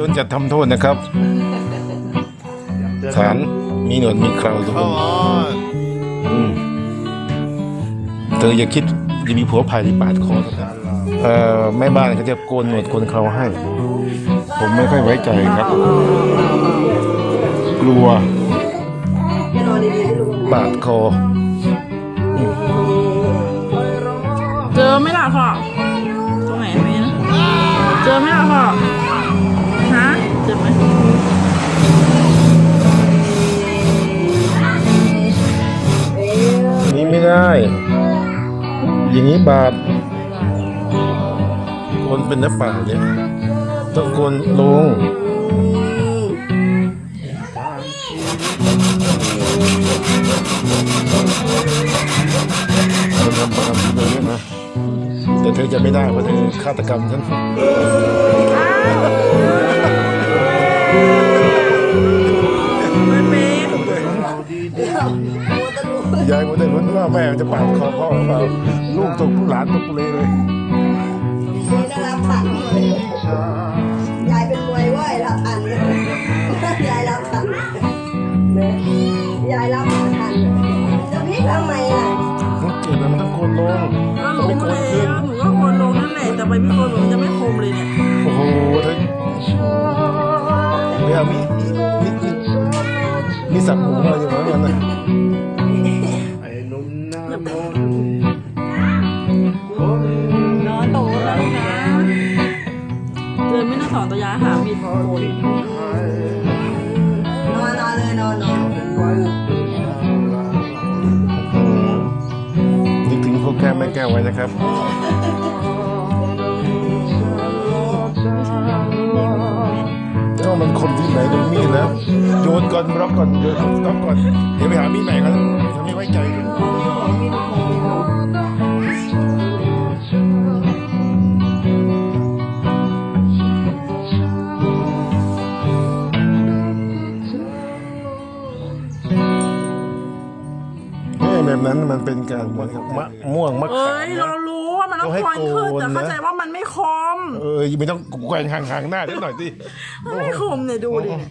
โดนจัดทำโทษนะครับฐานมีหนวดมีเคราทุกคน Come on อืมเธออย่าคิดจะมีผัวภายที่ปาดคอเธอนะเอ่อแม่บ้านเขาจะโกนหนวดโกนเคราให้ ผมไม่ค่อยไว้ใจครับ กลัวปาดคอเจอไหม่ล่ะพ่อตรงไหนไหมนะเจอไหม่ล่ะพ่อ ไม่ได้ อย่างนี้บาปโกนเป็นน้ำป่าเนี่ยต้องโกนลงคนทำประกรรมที่เราเนี่ยนะแต่เธอจะไม่ได้เพราะเธอฆาตกรรมฉัน ยายมันได้ลุ้นว่าแม่จะปาดคอพ่อหรือเปล่าลูกตกหลานตกเลยเลยได้รับผันเลยยายเป็นมวยไหวรับผันเลยยายรับผันเนี่ยยายรับผันจะพลิกทำไมล่ะมันเจ็บนะมันต้องโกนลงก็ต้องลไม่โกแล้นขึ้นวหนูก็ควรลงนั่นแหละแต่ไปไม่ควรลงจะไม่คมเลยเนี่ยโอ้โหเธอไม่เอามีมีมีมีมีสับหมูมาอยู่แล้วกันนะ อไม่อนตัวยาหามีดโกนนอนนอนเลยนอนนอนนึกถึงพวกแก้วแม่แก้วไว้นะครับก็มันคนที่ไหนโดนมีดแล้วโยนก่อนบล็อกก่อนโยนบล็อกก่อนเดี๋ยวไปหามีดใหม่กันฉันไม่ไว้ใจกัน แบบนั้นมันเป็นการเหมือนกับมะม่วงมะเอ้ขามยนะ เรารู้ว่ามันต้องเขาให้ควรขึ้นโกนแต่เข้านะ ใจว่ามันไม่คมเออไม่ต้องแกว่งห่างๆหน้านิดหน่อยสิมันไม่คมเนี่ยดูดิเนี่ย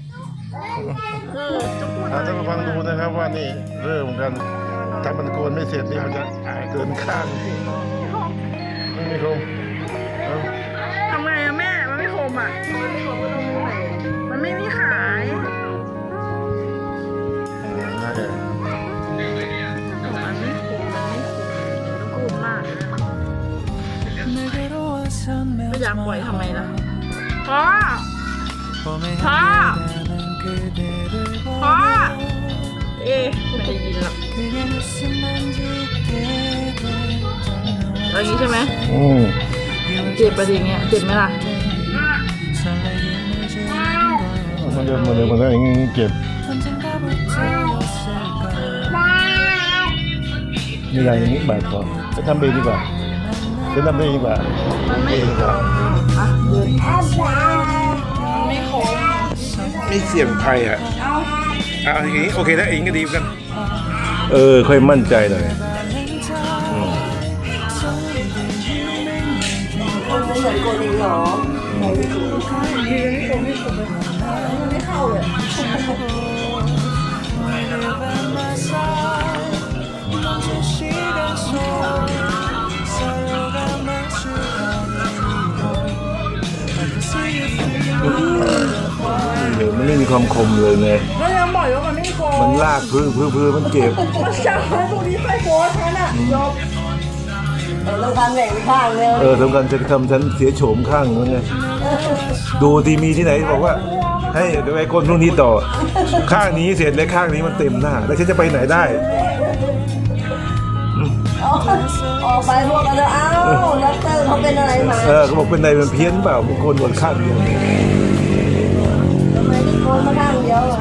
เออจะพูดเราจะมาฟังดูนะครับว่านี่เริ่มกันถ้ามันโกนไม่เสร็จนี่มันจะเกินข้างไม่มีคม ก็อยากปล่อยทำไมล่ะพ่อพ่อพ่อเอ๊ะไม่ได้ยินหรอกเอาอย่างนี้ใช่ไหมอืมเจ็บปะทีเงี้ยเจ็บไหมล่ะมันเดิมมันเดิมมันเดิมอย่างงี้เก็บนี่อะไรอย่างนี้บาดคอจะทำเองดีกว่า จะทำเองดีกว่ามันไม่เองดีกว่าอะเดินมันไม่คมไม่เสี่ยงภัยอะเอาอย่างนี้โอเคแล้วเองก็ดีเหมือนกัน เออ ค่อยมั่นใจหน่อยคนไม่เหมือนคนอีกหรอเดี๋ยวมัน ไม่มีความคมเลยไงก็ยังบอกอยู่ว่ามันไม่คมมันลากพื้นพื้นพื้นมันเจ็บมันจับตรงนี้ไปโพสฉันอะจบต้องการแหว่งข้างเลยเออทำกันจะทำฉันเสียโฉมข้างนึงไงดูทีมีที่ไหนบอกว่า ให้เดี๋ยวไอ้คนพรุ่งนี้ต่อ ข้างนี้เสร็จแล้วข้างนี้มันเต็มหน้า แล้วฉันจะไปไหนได้ออกไปพวกกันแล้วอ้าวด็อกเตอร์เขาเป็นอะไรมาเออเขาบอกเป็นในมันเพี้ยนเปล่าบางคนบนข้างเดียว ดียวอ่ะ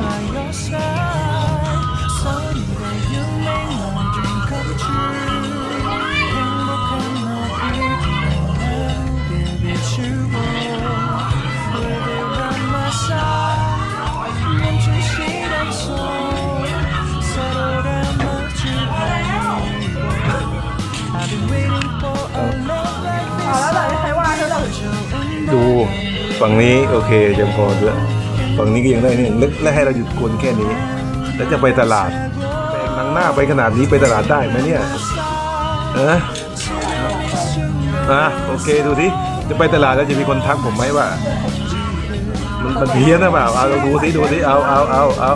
เอาแล้วแบบใครว่าเธอแบบ ดูฝั่งนี้โอเคยังพอด้วย ฝั่งนี้ก็ยังได้นี่แล้วและให้เราหยุดกวนแค่นี้ แล้วจะไปตลาดแบกหนังหน้าไปขนาดนี้ไปตลาดได้ไหมเนี่ยเอออะโอเคดูสิจะไปตลาดแล้วจะมีคนทักผมไหมว่ามันมันเพี้ยนหรือเปล่าเอาดูสิดูสิเอาเอาเอาเอา